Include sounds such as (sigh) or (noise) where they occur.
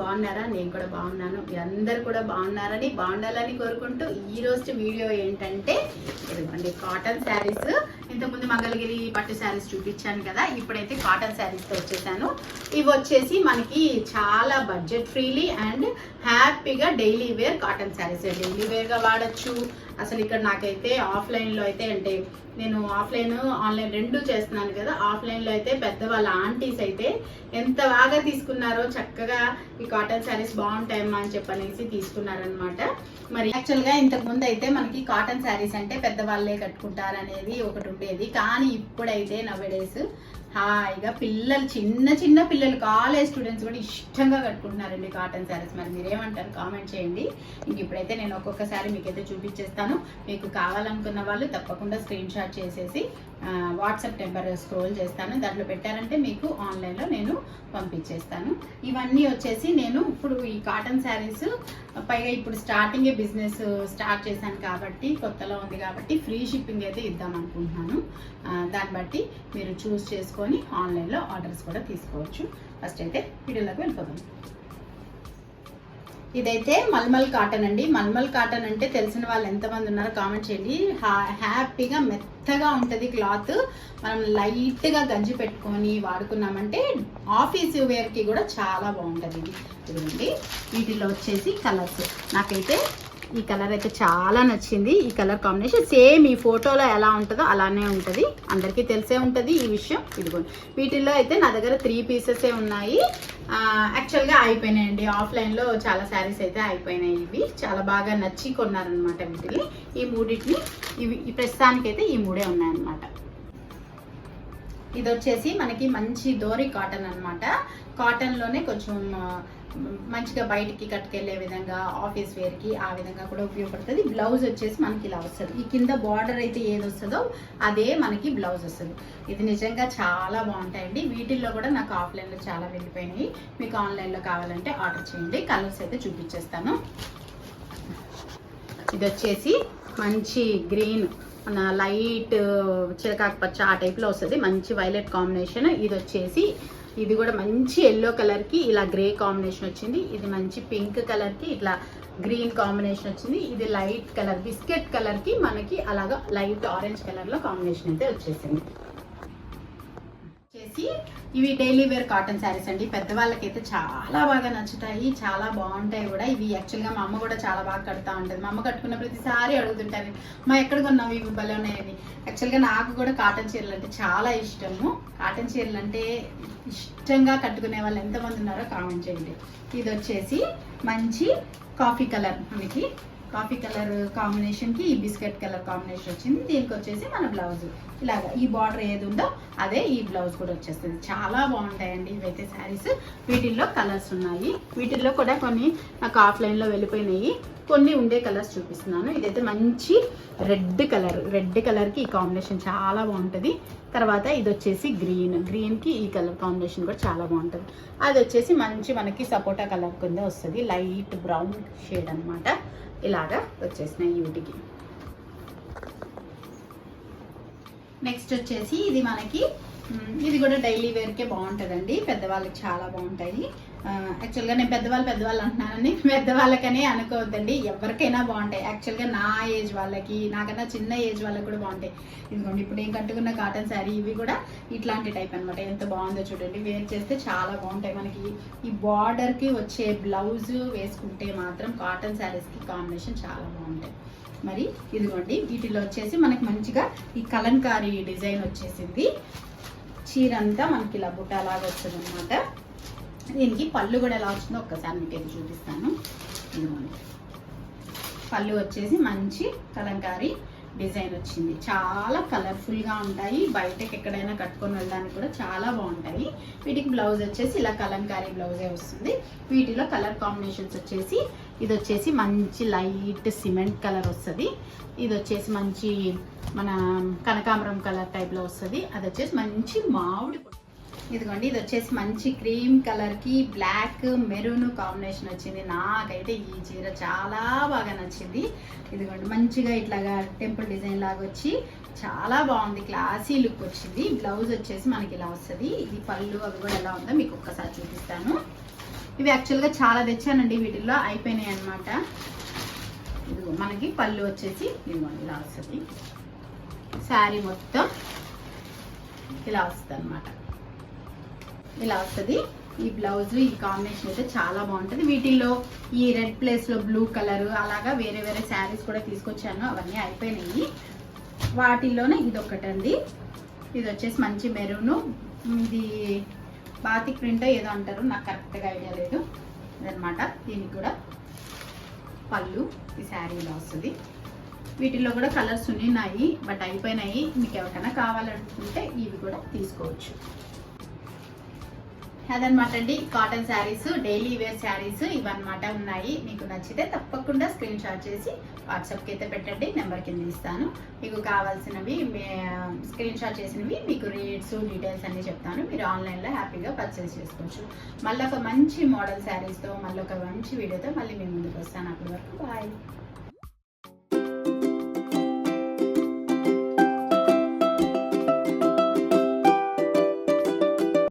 బాగున్నారా? నేను కూడా బాగున్నాను. మీ అందరు కూడా బాగున్నారని బాగుండాలని కోరుకుంటూ ఈ రోజు వీడియో ఏంటంటే ఇదిగోండి కాటన్ శారీస్. ఇంతకుముందు మంగళగిరి పట్టు శారీస్ చూపించాను కదా ఇప్పుడైతే కాటన్ శారీస్తో వచ్చేసాను. ఇవి వచ్చేసి మనకి చాలా బడ్జెట్ ఫ్రీలీ అండ్ హ్యాపీగా daily wear cotton saris. Daily వేర్గా వాడచ్చు అసలు ఇక్కడ నాకైతే ఆఫ్లైన్లో అయితే అంటే నేను ఆఫ్లైన్ ఆన్లైన్ రెండు చేస్తున్నాను కదా. ఆఫ్లైన్లో అయితే పెద్దవాళ్ళ ఆంటీస్ అయితే ఎంత బాగా తీసుకున్నారో చక్కగా ఈ కాటన్ శారీస్ బాగుంటాయమ్మా అని చెప్పనేసి తీసుకున్నారనమాట మరి యాక్చువల్గా ఇంతకు ముందు అయితే మనకి కాటన్ శారీస్ అంటే పెద్దవాళ్ళే కట్టుకుంటారు అనేది ఒకటి ఉండేది. కానీ ఇప్పుడైతే నవ్వడేస్ హాయిగా పిల్లలు చిన్న చిన్న పిల్లలు కాలేజ్ స్టూడెంట్స్ కూడా ఇష్టంగా కట్టుకుంటున్నారండి కాటన్ శారీస్ మరి మీరేమంటారు? కామెంట్ చేయండి. ఇంక ఇప్పుడైతే నేను ఒక్కొక్క శారీ మీకైతే చూపించేస్తాను. మీకు కావాలనుకున్న వాళ్ళు తప్పకుండా స్క్రీన్ షాట్ చేసేసి వాట్సాప్ నెంబర్ స్క్రోల్ చేస్తాను. దాంట్లో పెట్టారంటే మీకు ఆన్లైన్లో నేను పంపించేస్తాను. ఇవన్నీ వచ్చేసి నేను ఇప్పుడు ఈ కాటన్ శారీస్ పైగా ఇప్పుడు స్టార్టింగే బిజినెస్ స్టార్ట్ చేశాను కాబట్టి కొత్తలో ఉంది కాబట్టి ఫ్రీ షిప్పింగ్ అయితే ఇద్దాం అనుకుంటున్నాను. దాన్ని బట్టి మీరు చూస్ చేసుకొని ఆన్లైన్లో ఆర్డర్స్ కూడా తీసుకోవచ్చు. ఫస్ట్ అయితే వీడియోలోకి వెళ్ళిపోదాం. ఇదైతే మల్మల్ కాటన్ అండి. మల్మల్ కాటన్ అంటే తెలిసిన వాళ్ళు ఎంతమంది ఉన్నారో కామెంట్ చేయండి. హా- హ్యాపీగా మెత్తగా ఉంటుంది క్లాత్. మనం లైట్గా గంజి పెట్టుకొని వాడుకున్నామంటే ఆఫీస్ వేర్కి కూడా చాలా బాగుంటుంది ఇది. చూడండి వీటిలో వచ్చేసి కలర్స్. నాకైతే ఈ కలర్ అయితే చాలా నచ్చింది. ఈ కలర్ కాంబినేషన్ సేమ్ ఈ ఫోటోలో ఎలా ఉంటుందో అలానే ఉంటుంది. అందరికీ తెలిసే ఉంటుంది ఈ విషయం. ఇదిగోండి వీటిల్లో అయితే నా దగ్గర త్రీ పీసెసే ఉన్నాయి. యాక్చువల్గా అయిపోయినాయండి. ఆఫ్లైన్లో చాలా శారీస్ అయితే అయిపోయినాయి ఇవి. చాలా బాగా నచ్చి కొన్నారనమాట వీటిని. ఈ మూడింటిని ఇవి ప్రస్తుతానికైతే ఈ మూడే ఉన్నాయన్నమాట. ఇది వచ్చేసి మనకి మంచి దోరి కాటన్ అనమాట కాటన్లోనే కొంచెం మంచిగా బయటికి కట్టుకెళ్ళే విధంగా ఆఫీస్ వేర్కి ఆ విధంగా కూడా ఉపయోగపడుతుంది. బ్లౌజ్ వచ్చేసి మనకి ఇలా వస్తుంది. ఈ కింద బార్డర్ అయితే ఏది వస్తుందో అదే మనకి బ్లౌజ్ వస్తుంది. ఇది నిజంగా చాలా బాగుంటాయండి. వీటిల్లో కూడా నాకు ఆఫ్లైన్లో చాలా వెళ్ళిపోయినాయి. మీకు ఆన్లైన్లో కావాలంటే ఆర్డర్ చేయండి. కలర్స్ అయితే చూపించేస్తాను. ఇది వచ్చేసి మంచి గ్రీన్ మన లైట్ చిరకాకు పచ్చ ఆ టైప్లో వస్తుంది. మంచి వైలెట్ కాంబినేషన్ ఇది వచ్చేసి ఇది కూడా మంచి ఎల్లో కలర్కి ఇలా గ్రే కాంబినేషన్ వచ్చింది. ఇది మంచి పింక్ కలర్కి ఇట్లా గ్రీన్ కాంబినేషన్ వచ్చింది. ఇది లైట్ కలర్ బిస్కెట్ కలర్కి మనకి అలాగా లైట్ ఆరెంజ్ కలర్లో కాంబినేషన్ అయితే వచ్చేసింది. వచ్చేసి ఇవి డైలీ వేర్ కాటన్ శారీస్ అండి. పెద్దవాళ్ళకైతే చాలా బాగా నచ్చుతాయి. చాలా బాగుంటాయి కూడా. ఇవి యాక్చువల్గా మా అమ్మ కూడా చాలా బాగా కడతా ఉంటుంది. మా అమ్మ కట్టుకున్న ప్రతిసారి అడుగుతుంటారు మా ఎక్కడ కొన్నాం ఇవి భలే ఉన్నాయని. యాక్చువల్గా నాకు కూడా కాటన్ చీరలు అంటే చాలా ఇష్టము. కాటన్ చీరలు అంటే ఇష్టంగా కట్టుకునే వాళ్ళు ఎంతమంది ఉన్నారో కామెంట్ చేయండి. ఇది వచ్చేసి మంచి కాఫీ కలర్ మనకి. కాఫీ కలర్ కాంబినేషన్కి ఈ బిస్కెట్ కలర్ కాంబినేషన్ వచ్చింది. దీనికి వచ్చేసి మన బ్లౌజ్ ఇలాగా ఈ బార్డర్ ఏది ఉందో అదే ఈ బ్లౌజ్ కూడా వచ్చేస్తుంది. చాలా బాగుంటాయండి ఇవైతే శారీస్. వీటిల్లో కలర్స్ ఉన్నాయి. వీటిల్లో కూడా కొన్ని నాకు ఆఫ్లైన్లో వెళ్ళిపోయినాయి. కొన్ని ఉండే కలర్స్ చూపిస్తున్నాను. ఇదైతే మంచి రెడ్ కలర్. రెడ్ కలర్కి ఈ కాంబినేషన్ చాలా బాగుంటుంది. తర్వాత ఇది వచ్చేసి గ్రీన్. గ్రీన్కి ఈ కలర్ కాంబినేషన్ కూడా చాలా బాగుంటుంది. అది వచ్చేసి మంచి మనకి సపోటా కలర్ కింద వస్తుంది. లైట్ బ్రౌన్ షేడ్ అన్నమాట. ఇలాగా వచ్చేసినాయి వీటికి. నెక్స్ట్ వచ్చేసి ఇది మనకి ఇది కూడా డైలీ వేర్కే బాగుంటుందండి. పెద్దవాళ్ళకి చాలా బాగుంటాయి. యాక్చువల్గా నేను పెద్దవాళ్ళు పెద్దవాళ్ళు అంటున్నానని (laughs) పెద్దవాళ్ళకనే అనుకోవద్దండి. ఎవరికైనా బాగుంటాయి. యాక్చువల్గా నా ఏజ్ వాళ్ళకి నాకన్నా చిన్న ఏజ్ వాళ్ళకి కూడా బాగుంటాయి. ఇదిగోండి ఇప్పుడు నేను కట్టుకున్న కాటన్ శారీ ఇవి కూడా ఇట్లాంటి టైప్ అనమాట ఎంత బాగుందో చూడండి. వేర్ చేస్తే చాలా బాగుంటాయి మనకి. ఈ బార్డర్కి వచ్చే బ్లౌజ్ వేసుకుంటే మాత్రం కాటన్ శారీస్కి కాంబినేషన్ చాలా బాగుంటాయి. మరి ఇదిగోండి వీటిలో వచ్చేసి మనకి మంచిగా ఈ కలంకారీ డిజైన్ వచ్చేసింది. చీర అంతా మనకి ఇలా బుట్టాలాగా వస్తుంది అనమాట దీనికి పళ్ళు కూడా ఎలా వచ్చిందో ఒక్కసారి మీకు ఇది చూపిస్తాను. ఇదిగోండి. పళ్ళు వచ్చేసి మంచి కలంకారీ డిజైన్ వచ్చింది. చాలా కలర్ఫుల్గా ఉంటాయి. బయటకి ఎక్కడైనా కట్టుకొని వెళ్ళడానికి కూడా చాలా బాగుంటాయి. వీటికి బ్లౌజ్ వచ్చేసి ఇలా కలంకారీ బ్లౌజే వస్తుంది. వీటిలో కలర్ కాంబినేషన్స్ వచ్చేసి ఇది వచ్చేసి మంచి లైట్ సిమెంట్ కలర్ వస్తుంది. ఇది వచ్చేసి మంచి మన కనకాంబరం కలర్ టైప్లో వస్తుంది. అది వచ్చేసి మంచి మామిడి ఇదిగోండి ఇది వచ్చేసి మంచి క్రీమ్ కలర్కి బ్లాక్ మెరూన్ కాంబినేషన్ వచ్చింది. నాకైతే ఈ చీర చాలా బాగా నచ్చింది. ఇదిగోండి మంచిగా ఇట్లాగా టెంపుల్ డిజైన్ లాగా వచ్చి చాలా బాగుంది. క్లాసీ లుక్ వచ్చింది. బ్లౌజ్ వచ్చేసి మనకి ఇలా వస్తుంది. ఇది పళ్ళు అవి కూడా ఎలా ఉందో మీకు ఒక్కసారి చూపిస్తాను. ఇవి యాక్చువల్గా చాలా తెచ్చానండి వీటిల్లో. అయిపోయినాయి అనమాట ఇదిగో మనకి పళ్ళు వచ్చేసి ఇదిగోండి ఇలా వస్తుంది. శారీ మొత్తం ఇలా వస్తుంది అనమాట ఇలా వస్తుంది. ఈ బ్లౌజ్ ఈ కాంబినేషన్ అయితే చాలా బాగుంటుంది. వీటిల్లో ఈ రెడ్ ప్లేస్లో బ్లూ కలర్ అలాగా వేరే వేరే శారీస్ కూడా తీసుకొచ్చాను. అవన్నీ అయిపోయినాయి. వాటిల్లోనే ఇది ఒకటండి ఇది వచ్చేసి మంచి మెరూన్. ఇది బాతి ప్రింట్ ఏదో అంటారు నాకు కరెక్ట్గా ఐడియా లేదు. ఇదనమాట దీనికి కూడా పళ్ళు ఈ శారీ ఇలా వస్తుంది. వీటిల్లో కూడా కలర్స్ ఉన్నాయి బట్ అయిపోయినాయి. మీకు ఎవరికైనా కావాలనుకుంటే ఇవి కూడా తీసుకోవచ్చు. అదనమాట అండి. Cotton saris daily wear saris ఇవన్నమాట ఉన్నాయి. మీకు నచ్చితే తప్పకుండా స్క్రీన్ షాట్ చేసి వాట్సాప్కి అయితే పెట్టండి. నెంబర్ కింద ఇస్తాను. మీకు కావాల్సినవి స్క్రీన్ షాట్ చేసినవి మీకు రేట్స్ డీటెయిల్స్ అన్ని చెప్తాను. మీరు ఆన్లైన్లో హ్యాపీగా పర్చేస్ చేసుకోవచ్చు. మళ్ళీ ఒక మంచి మోడల్ శారీస్తో మళ్ళీ ఒక మంచి వీడియోతో మళ్ళీ మేము ముందుకు వస్తాను. అప్పటి వరకు బాయ్